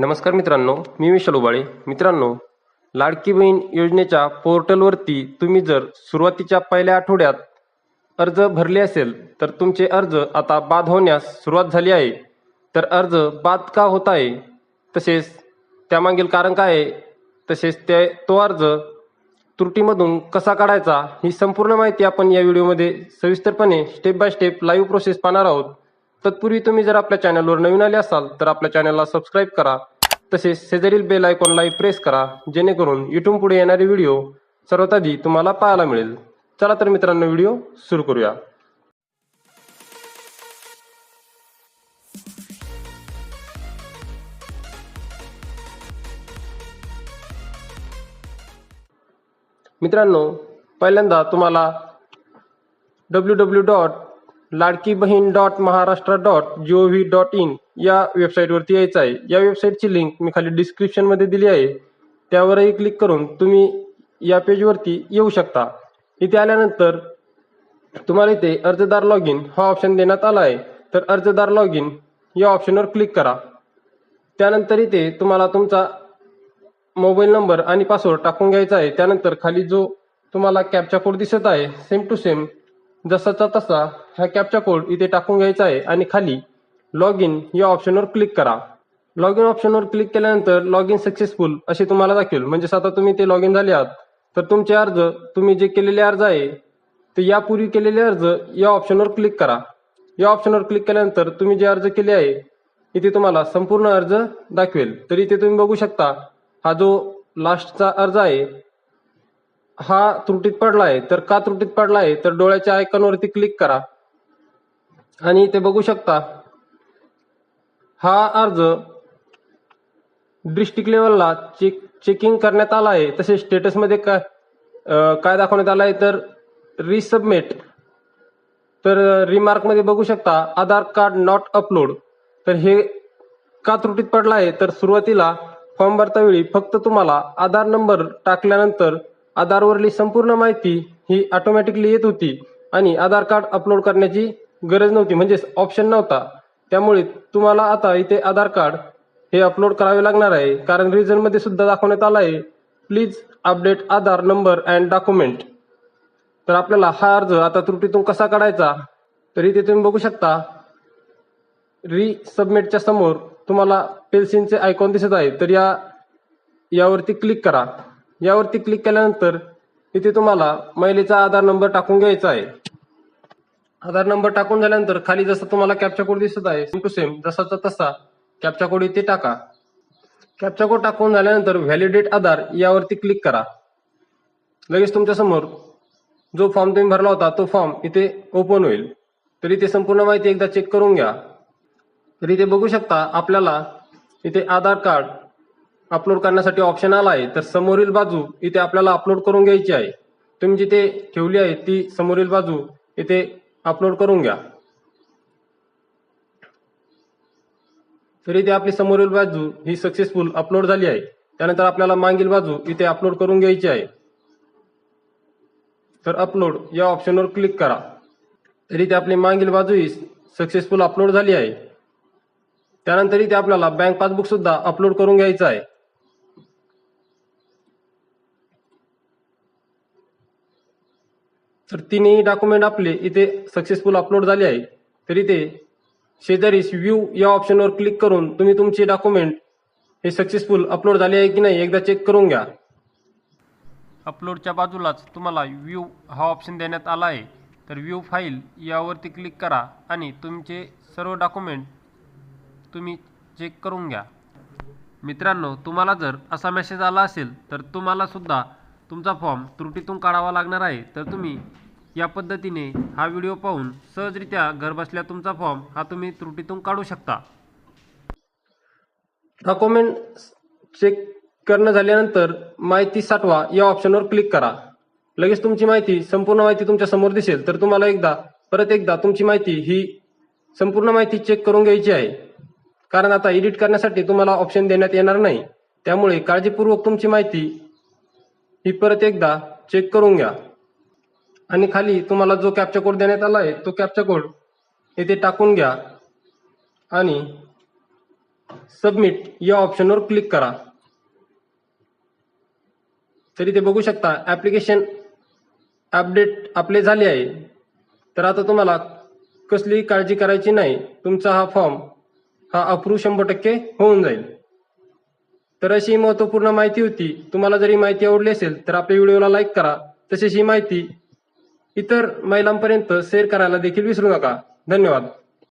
नमस्कार मित्रांनो मी विशाल उबाळे. मित्रांनो लाडकी बहीण योजनेच्या पोर्टलवरती तुम्ही जर सुरुवातीच्या पहिल्या आठवड्यात अर्ज भरले असेल तर तुमचे अर्ज आता बाद होण्यास सुरुवात झाली आहे. तर अर्ज बाद का होत आहे? तसेच त्यामागील कारण काय आहे? तसेच ते तो अर्ज त्रुटीमधून कसा काढायचा? ही संपूर्ण माहिती आपण या व्हिडिओमध्ये सविस्तरपणे step by step live process पाहणार आहोत. तत्पूर्वी तुम्ही जर आपल्या चॅनलवर नवीन आले असाल तर आपल्या चॅनलला सबस्क्राईब करा. तसेच शेजारील बेल आयकॉनलाही प्रेस करा जेणेकरून इथून पुढे येणारे व्हिडिओ सर्वात आधी तुम्हाला पाहायला मिळेल. चला तर मित्रांनो व्हिडिओ सुरू करूया. मित्रांनो पहिल्यांदा तुम्हाला W W dot Ladki Bahin dot Maharashtra dot G O V dot in या वेबसाईटवरती यायचं आहे. या वेबसाईटची लिंक मी खाली डिस्क्रिप्शनमध्ये दिली आहे. त्यावरही क्लिक करून तुम्ही या पेजवरती येऊ शकता. इथे आल्यानंतर तुम्हाला इथे अर्जदार लॉग इन हा ऑप्शन देण्यात आला आहे. तर अर्जदार लॉग इन या ऑप्शनवर क्लिक करा. त्यानंतर इथे तुम्हाला तुमचा मोबाईल नंबर आणि पासवर्ड टाकून घ्यायचा आहे. त्यानंतर खाली जो तुम्हाला कॅपचा कोड दिसत आहे सेम टू सेम जसाचा तसा हा कॅपचा कोड इथे टाकून घ्यायचा आहे आणि खाली लॉग इन या ऑप्शनवर क्लिक करा. लॉग इन ऑप्शनवर क्लिक केल्यानंतर लॉग इन सक्सेसफुल असे तुम्हाला दाखवेल. म्हणजेच आता तुम्ही ते लॉग इन झाले आहात. तर तुमचे अर्ज तुम्ही जे केलेले अर्ज आहे ते यापूर्वी केलेले अर्ज या ऑप्शनवर क्लिक करा. या ऑप्शनवर क्लिक केल्यानंतर तुम्ही जे अर्ज केले आहे इथे तुम्हाला संपूर्ण अर्ज दाखवेल. तर इथे तुम्ही बघू शकता हा जो लास्टचा अर्ज आहे हा त्रुटीत पडला आहे. तर का त्रुटीत पडला आहे? तर डोळ्याच्या आयकॉनवरती क्लिक करा. आणि इथे बघू शकता हा अर्ज डिस्ट्रिक्ट लेवलला चेक चेकिंग करण्यात आला आहे. तसेच स्टेटसमध्ये काय काय दाखवण्यात आलं आहे? तर रिसबमिट तर रिमार्कमध्ये बघू शकता आधार कार्ड नॉट अपलोड तर हे का त्रुटीत पडला आहे? तर सुरुवातीला फॉर्म भरतावेळी फक्त तुम्हाला आधार नंबर टाकल्यानंतर आधारवरली संपूर्ण माहिती ही ऑटोमॅटिकली येत होती आणि आधार कार्ड अपलोड करण्याची गरज नव्हती म्हणजेच ऑप्शन नव्हता. त्यामुळे तुम्हाला आता इथे आधार कार्ड हे अपलोड करावे लागणार आहे. कारण रिझनमध्ये सुद्धा दाखवण्यात आलं आहे. Please update Aadhaar number and document तर आपल्याला हा अर्ज आता त्रुटीतून कसा काढायचा? तर इथे तुम्ही बघू शकता रिसबमिटच्या समोर तुम्हाला पेन्सिलचे आयकॉन दिसत आहे. तर या यावरती क्लिक करा. यावरती क्लिक केल्यानंतर इथे तुम्हाला महिलेचा आधार नंबर टाकून घ्यायचा आहे. आधार नंबर टाकून झाल्यानंतर खाली जसा तुम्हाला कॅप्चा कोड दिसत आहे सेम टू सेम जसाचा तसा कॅप्चा कोड इथे टाका. कॅप्चा कोड टाकून झाल्यानंतर व्हॅलिडेट आधार यावरती क्लिक करा. लगेच तुमच्यासमोर जो फॉर्म तुम्ही भरला होता तो फॉर्म इथे ओपन होईल. तर इथे संपूर्ण माहिती एकदा चेक करून घ्या. तर इथे बघू शकता आपल्याला इथे आधार कार्ड अपलोड करण्यासाठी ऑप्शन आला आहे तर समोरील बाजू इथे आपल्याला अपलोड करून घ्यायची आहे. तुम्ही जिथे ठेवली आहे ती समोरील बाजू इथे अपलोड करून घ्या. तर इथे आपली समोरील बाजू ही सक्सेसफुल अपलोड झाली आहे. त्यानंतर आपल्याला मागील बाजू इथे अपलोड करून घ्यायची आहे. तर अपलोड या ऑप्शनवर क्लिक करा. तर इथे आपली मागील बाजू ही सक्सेसफुल अपलोड झाली आहे. त्यानंतर इथे आपल्याला बँक पासबुक सुद्धा अपलोड करून घ्यायचं आहे. तर तिन्ही डॉक्युमेंट आपले इथे सक्सेसफुल अपलोड झाले आहे. तर इथे शेजारीस व्ह्यू या ऑप्शनवर क्लिक करून तुम्ही तुमचे डॉक्युमेंट हे सक्सेसफुल अपलोड झाले आहे की नाही एकदा चेक करून घ्या. अपलोडच्या बाजूलाच तुम्हाला व्ह्यू हा ऑप्शन देण्यात आला आहे. तर व्ह्यू फाईल यावरती क्लिक करा आणि तुमचे सर्व डॉक्युमेंट तुम्ही चेक करून घ्या. मित्रांनो तुम्हाला जर असा मेसेज आला असेल तर तुम्हालासुद्धा तुमचा फॉर्म त्रुटीतून काढावा लागणार आहे तर तुम्ही या पद्धतीने हा व्हिडिओ पाहून सहजरित्या घरबसल्या तुमचा फॉर्म हा तुम्ही त्रुटीतून काढू शकता. डॉक्युमेंट चेक करणं झाल्यानंतर माहिती साठवा या ऑप्शनवर क्लिक करा. लगेच तुमची माहिती संपूर्ण माहिती तुमच्यासमोर दिसेल तर तुम्हाला एकदा परत एकदा तुमची माहिती ही संपूर्ण माहिती चेक करून घ्यायची आहे. कारण आता एडिट करण्यासाठी तुम्हाला ऑप्शन देण्यात येणार नाही. त्यामुळे काळजीपूर्वक तुमची माहिती ही परत एकदा चेक करून घ्या. आणि खाली तुम्हाला जो कॅप्चा कोड देण्यात आला आहे तो कॅप्चा कोड येथे टाकून घ्या आणि सबमिट या ऑप्शनवर क्लिक करा. तरी ते बघू शकता ऍप्लिकेशन अपडेट आपले झाले आहे. तर आता तुम्हाला कसलीही काळजी करायची नाही तुमचा हा फॉर्म हा अप्रूव्ह शंभर टक्के होऊन जाईल. तर अशी महत्त्वपूर्ण माहिती होती. तुम्हाला जरी माहिती आवडली असेल तर आपल्या व्हिडिओला लाईक करा. तसेच ही माहिती इतर महिलांपर्यंत शेअर करायला देखील विसरू नका. धन्यवाद.